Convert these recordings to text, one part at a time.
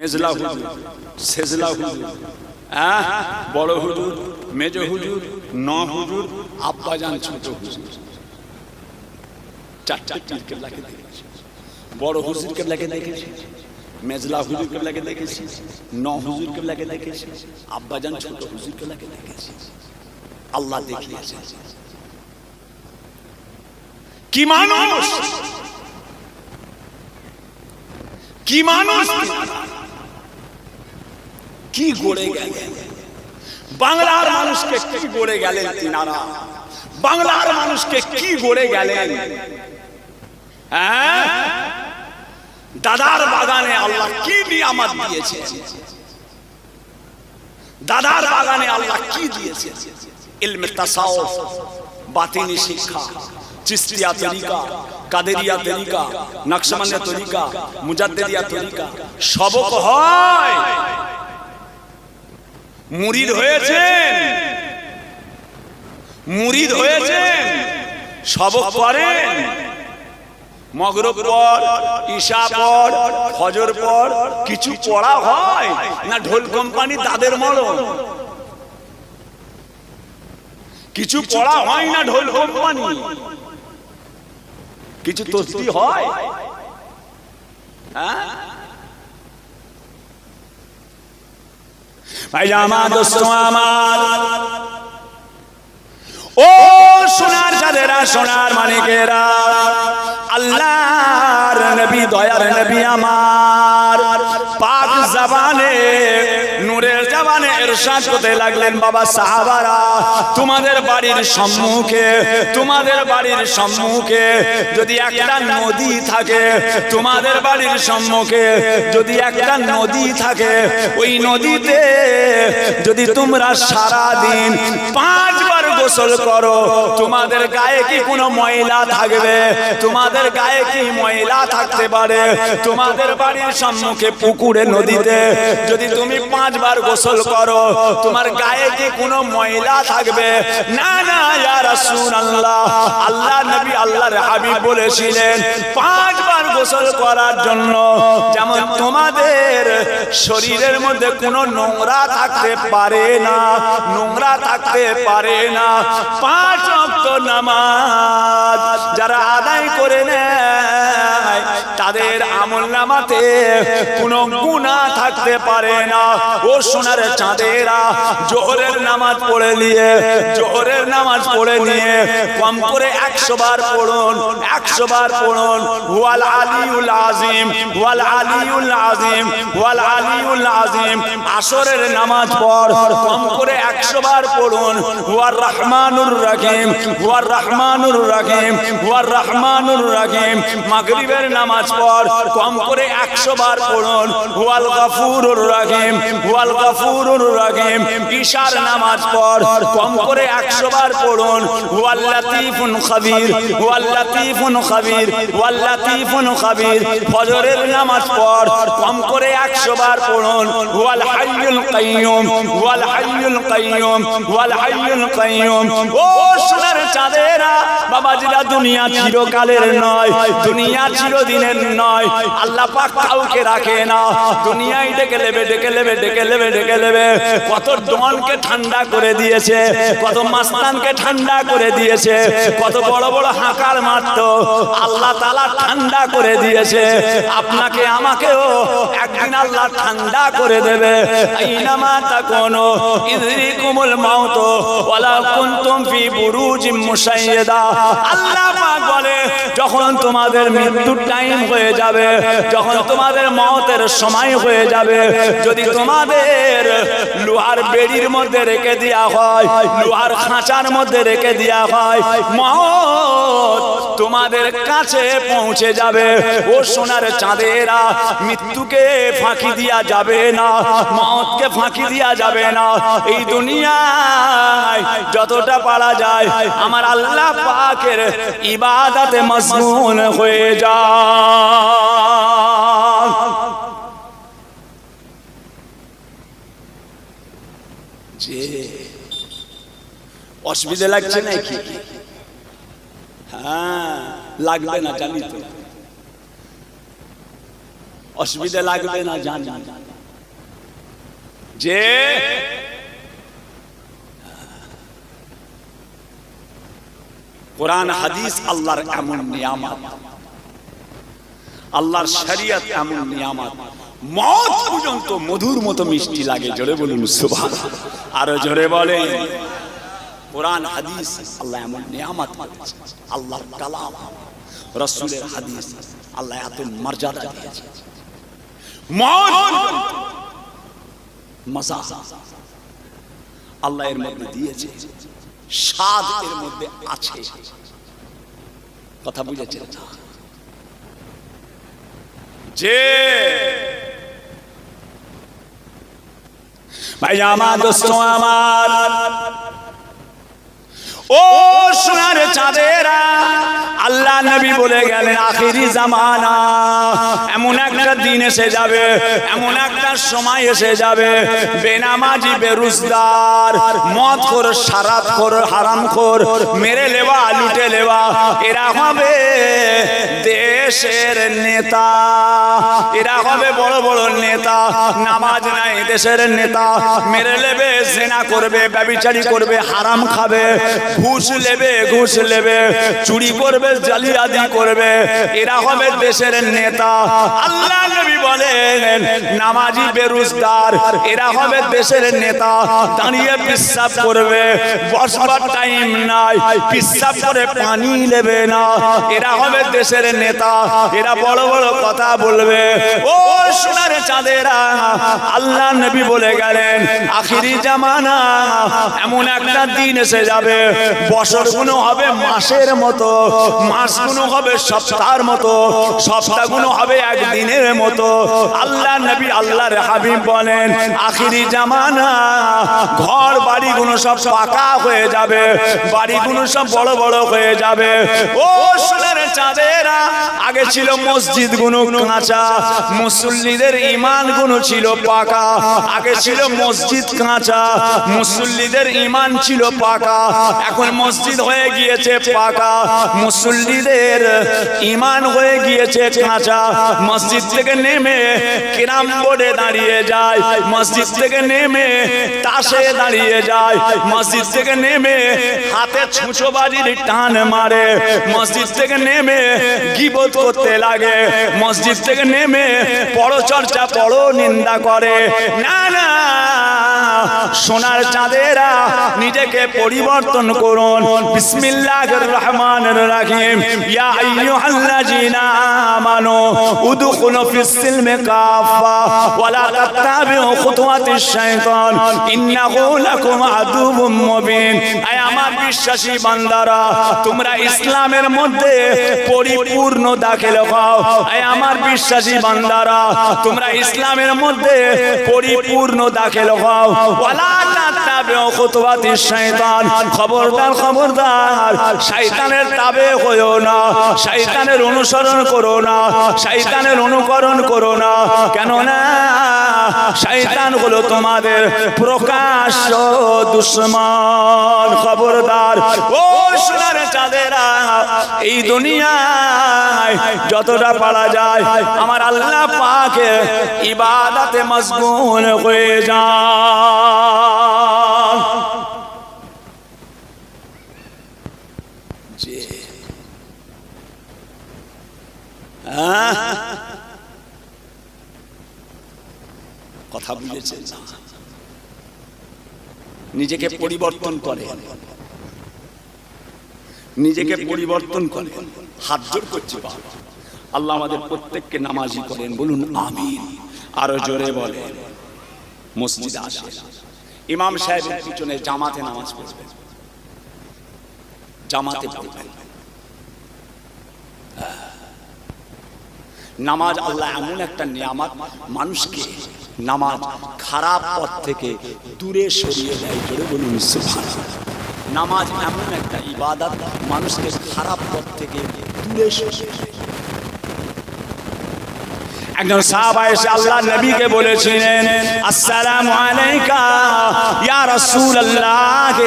মেজলা হুজুর, সেজলা হুজুর। হ্যাঁ? বড় হুজুর, মেজ হুজুর, ন হুজুর আব্বাজান ছোট হুজুর। চারটা পীর কেবলাকে দেখেছি। বড় হুজুর কেবলাকে দেখেছি। মেজলা হুজুর কেবলাকে দেখেছি। ন হুজুর কেবলাকে দেখেছি। আব্বাজান ছোট হুজুর কেবলাকে দেখেছি। আল্লাহ দেখিয়েছে। কি মানুষ? কি মানুষ? কি গড়ে গেলেন বাংলার মানুষকে কি গড়ে গেলেন তিনারা? বাংলার মানুষকে কি গড়ে গেলেন? হ্যাঁ? দাদার বাগানে আল্লাহ কি নিয়ামত দিয়েছে দাদার বাগানে আল্লাহ কি দিয়েছে ইলমে তাসাউফ, বাতিনি শিক্ষা, চিস্তিয়া তরিকা, কাদেরিয়া তরিকা নকশবন্দিয়া তরিকা, মুজাদ্দিদিয়া তরিকা, সবক হয়। মুরিদ হয়েছেন। মুরিদ হয়েছেন। সবক করেন। মগরব পর, ঈশা পর ফজর পর, কিছু পড়া হয় না ঢোল কোম্পানি তাদের মরণ কিছু পড়া হয় না ঢোল কোম্পানি? কিছু তস্তি হয়? হ্যাঁ? ভাই আমার দোস্ত আমার। ও সোনার চাঁদেরা সোনার মানিকেরা আল্লাহর নবী দয়ার নবী আমার। পাক জবানে জবানে ইরশাদ করতে লাগলেন, বাবা সাহাবারা, তোমাদের বাড়ির সম্মুখে, তোমাদের বাড়ির সম্মুখে যদি একটা নদী থাকে, তোমাদের বাড়ির সম্মুখে যদি একটা নদী থাকে, ওই নদীতে যদি তোমরা সারা দিন পাঁচবার গোসল করো, তোমাদের গায়ে কি কোনো ময়লা থাকবে? তোমাদের গায়ে কি ময়লা থাকতে পারে? তোমাদের বাড়ির সম্মুখে পুকুরে, নদীতে যদি তুমি পাঁচবার গোসল করো, তোমার গায়ে কি কোনো ময়লা থাকবে। না না, ইয়া রাসূলুল্লাহ, আল্লাহ নবী আল্লাহর হাবিব বলেছিলেন, পাঁচবার গোসল করার জন্য যেমন তোমাদের শরীরের মধ্যে কোনো নোংরা থাকতে পারে না, নোংরা থাকতে পারে না। পাঁচ অক্ত নামাজ যারা আদায় করে নেয় তাদের আমল নামাতে কোনো গুণা থাকতে পারে না। ও সোনার চাঁদেরা জোহরের নামাজ পড়ে নিয়ে, জোহরের নামাজ পড়ে নিয়ে, কম করে একশো বার পড়ুন, একশো বার পড়ুন। ওয়াল আলিউল আজিম ওয়াল আলিউল আজিম ওয়াল আলিউল আজিম আসরের নামাজ পড়, কম করে একশো বার পড়ুন। ওয়ার রহমানুর রাহিম ওয়ার রহমানুর রাহিম ওয়ার রহমানুর রাহিম। মাগরিবের নামাজ পড়, কম করে একশো বার পড়ুন। ওয়াল গাফুরুর রাহিম ওয়াল গাফুরুর রাহিম ঈশার নামাজ পড়, কম করে একশো বার পড়ুন। ওয়াল লাতিফুন খাবির ওয়াল লাতিফুন খাবির ওয়াল লাতিফুন খাবির। ফজরের নামাজ পড়, কম করে একশো বার পড়ুন। ওয়াল হাইয়ুল কাইয়ুম ওয়াল হাইয়ুল কাইয়ুম ওয়াল হাইয়ুল কাইয়ুম। ও সোনার চাঁদেরা, বাবাজিরা, দুনিয়া চিরকালের নয়। দুনিয়া চিরদিনের নয়। আল্লাহ পাক কাউকে রাখে না। দুনিয়ায় ডেকে নেবে ডেকে নেবে ডেকে নেবে ডেকে নেবে। কত ডনকে ঠান্ডা করে দিয়েছে, কত মাস্তানকে ঠান্ডা করে দিয়েছে, কত বড় বড় হাঁকার মারতো। আল্লাহ তালা ঠান্ডা করে দিয়েছে। আপনাকে আমাকেও একদিন আল্লাহ ঠান্ডা করে দেবে। আল্লাহ বলে, যখন তোমাদের মৃত্যুর টাইম হয়ে যাবে, যখন তোমাদের মতের সময় হয়ে যাবে। যদি তোমাদের লোহার বেড়ির মধ্যে রেখে দেওয়া হয়, লোহার খাঁচার মধ্যে রেখে দেওয়া হয় মত তোমাদের কাছে পৌঁছে যাবে। ও সোনার চাঁদেরা মৃত্যুকে ফাঁকি দিয়া যাবে না মতকে ফাঁকি দিয়া যাবে না। এই দুনিয়ায় যতটা পারা যায়, আমার আল্লাহ পাকের ইবাদাতে মশগুল হয়ে যায় যে অসুবিধা লাগছে নাকি হ্যাঁ লাগবে না জানি তো। অসুবিধা লাগবে না জানি। যে কোরআন, হাদিস আল্লাহর এমন নিয়ামত। আল্লাহর শরিয়ত এমন নিয়ামত। মত পর্যন্ত মধুর মতো মিষ্টি লাগে, জোরে বলুন সুবহান আরও জোরে বলেন। কোরআন, হাদিস, আল্লাহ এমন নিয়ামত করেছে। আল্লাহর কালাম। রসুলের হাদিস আল্লাহ এত মর্যাদা দিয়েছে। মজা। আল্লাহ এর মধ্যে দিয়েছে। স্বাদ এর মধ্যে আছে। কথা যে ভাই, আমার দোস্ত, আমার ও সোনার চাঁদেরা, আল্লাহ নবী বলে গেলেন, আখিরি জামানা, এমন একটা দিন এসে যাবে, এমন একটা সময় এসে যাবে, বেনামাজি, বেরুজদার মদ খোর সারাত খোর হারাম খোর মেরে লেবা লুটে লেবা এরা হবে দেশের নেতা, এরা হবে বড় বড় নেতা, নামাজ নাই, দেশের নেতা, মেরে লেবে সেনা করবে, ব্যবিচারি করবে, হারাম খাবে ঘুষ নেবে ঘুষ নেবে, চুরি করবে জালিয়াতি করবে। এরা হবে দেশের নেতা। আল্লাহ নবী বলেন, নামাজি বেরুজদার এরা হবে দেশের নেতা। দাঁড়িয়ে পিসাব করবে, বসবার টাইম নাই পিসাব করে পানি নেবে না। এরা হবে দেশের নেতা। এরা বড় বড় কথা বলবে। ও সোনার চাঁদেরা, আল্লাহ নবী বলে গেলেন, আখিরি জামানা, এমন একটা দিন এসে যাবে। বছরগুলো হবে, মাসের মতো। মাসগুলো হবে, সপ্তাহের মতো। সপ্তাহগুলো হবে, একদিনের মতো। আল্লাহ নবী, আল্লাহর হাবিব বলেন, আখিরি জামানা, ঘর বাড়িগুলো সব পাকা হয়ে যাবে বাড়িগুলো সব বড় বড় হয়ে যাবে। ও সোনার চাঁদেরা আগে ছিল মসজিদগুলো কাঁচা, মুসল্লিদের ইমানগুলো ছিল পাকা। আগে ছিল মসজিদ কাঁচা, মুসল্লিদের ইমান ছিল পাকা। এখন মসজিদ হয়ে গিয়েছে পাকা, মুসল্লিদের ইমান হয়ে গিয়েছে কাঁচা। মসজিদ থেকে নেমে কিরাম বোর্ডে দাঁড়িয়ে যায়, মসজিদ থেকে নেমে তাসে দাঁড়িয়ে যায়, মসজিদ থেকে নেমে হাতে ছুঁচো বাজির টান মারে, মসজিদ থেকে নেমে গিবত করতে লাগে। মসজিদ থেকে নেমে পরচর্চা পর নিন্দা করে। না না সোনার চাঁদেরা নিজেকে পরিবর্তন করুন। বিসমিল্লাহির রহমানির রহিম। ইয়া আইয়ুহাল্লাযীনা আমানু উদখুলু ফিস সিলমি কাফা খুতুওয়াতিশ শাইতান। ইন্নাহু লাকুম মুবিন। আয় আমার বিশ্বাসী বান্দারা, তোমরা ইসলামের মধ্যে পরিপূর্ণ দাখিল হও। আয় আমার বিশ্বাসী বান্দারা, তোমরা ইসলামের মধ্যে পরিপূর্ণ দাখিল হও। খবরদার না। অনুসরণ করো না। শয়তানের অনুকরণ করো না। কেন না হলো তোমাদের প্রকাশ্য দুশ্মন, খবরদার। এই দুনিয়ায় যতটা পারা যায়, আমার আল্লাহ পাকে ইবাদতে মশগুল হয়ে যান। যে কথা বুঝেছেন না? নিজেকে পরিবর্তন করে নিজেকে পরিবর্তন করে। হাত জোর করছে আল্লাহ আমাদের প্রত্যেককে নামাজি করেন বলুন আমিন। আরও জোরে বলেন। মসজিদে আসে ইমাম সাহেবের পিছনে জামাতে নামাজ পড়বেন। জামাতে পড়বেন। নামাজ আল্লাহ এমন একটা নিয়ামত মানুষকে নামাজ খারাপ পথ থেকে দূরে সরিয়ে দেয়। জোরে বলুন সুবহানাল্লাহ। নামাজ এমন একটা ইবাদত মানুষকে খারাপ পথ থেকে দূরে একজন সাহাবা এসে আল্লাহ নবীকে বলেছিলেন, আসসালামু আলাইকা ইয়া রাসূলুল্লাহ,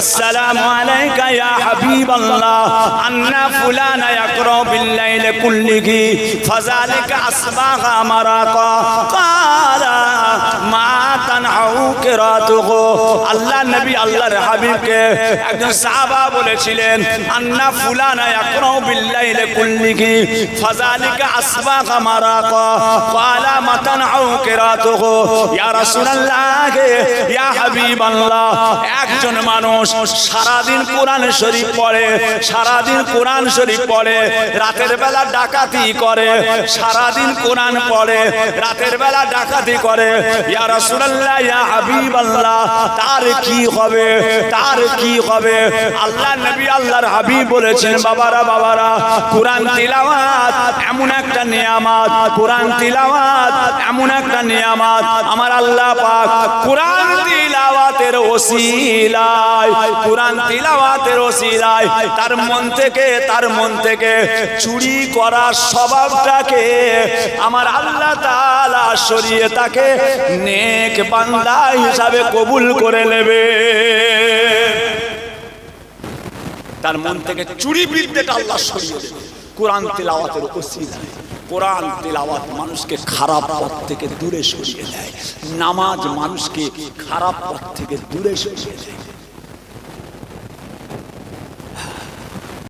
আসসালামু আলাইকা ইয়া হাবিবাল্লাহ, আন্না ফুলানা ইয়াকরা বিল লাইলি কুল্লিহি, ফাযালিকা আসবাহা মারাকা ক্বালা মা তান আল্লাহ নবী আল্লাহর হাবিবকে একজন সাহাবা বলেছিলেন, আন্না ফুলানা ইয়াকরাউ কুল্লিহি, ফাযালিকা মারাকা, ক্বালা ইয়া রাসূলুল্লাহ, ইয়া একজন মানুষ সারাদিন কোরআন শরীফ পড়ে, সারাদিন কোরআন শরীফ পড়ে, রাতের বেলা ডাকাতি করে, সারাদিন কোরআন পড়ে, রাতের বেলা ডাকাতি করে। ইয়া রাসূলুল্লাহ ইয়া তার কি হবে? তার কি হবে? আল্লাহ নবী আল্লাহর হাবিব বলেছেন বাবারা বাবারা কোরআন তিলাওয়াত এমন একটা নিয়ামত কোরআন তিলাওয়াত এমন একটা নিয়ামত। আমার আল্লাহ পাক কোরআন তিলাওয়াতের ওসিলায় কোরআন তিলাওয়াতের ওসিলায় তার মন থেকে তার মন থেকে চুরি করার স্বভাবটাকে আমার আল্লাহ তাআলা সরিয়ে তাকে নেক বান্দা হিসাবে কবুল করে নেবে। তার মন থেকে চুরি বিদ্যেটা আল্লাহ সরিয়ে দেবে। কোরআন তেলাওয়াতের উপস্থিত কোরআন তেলাওয়াত মানুষকে খারাপ পথ থেকে দূরে সরিয়ে দেয়। নামাজ মানুষকে খারাপ পথ থেকে দূরে সরিয়ে দেয়।